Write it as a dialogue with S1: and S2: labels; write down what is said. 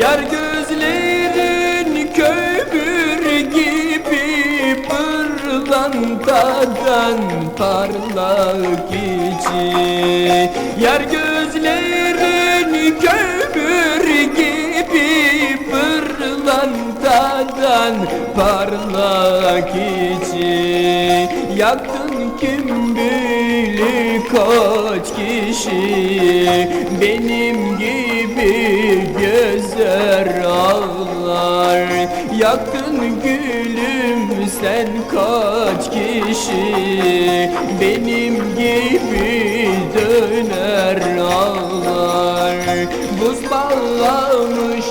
S1: Yar gözlerin kömür gibi pırlantadan parlak içi. Yar gözlerin kömür gibi pırlantadan parlak içi. Yaktın kim bilir kaç kişi? Benim gibi gözler ağlar Yaktın gülüm sen kaç kişi? Benim gibi döner ağlar Buz bağlamış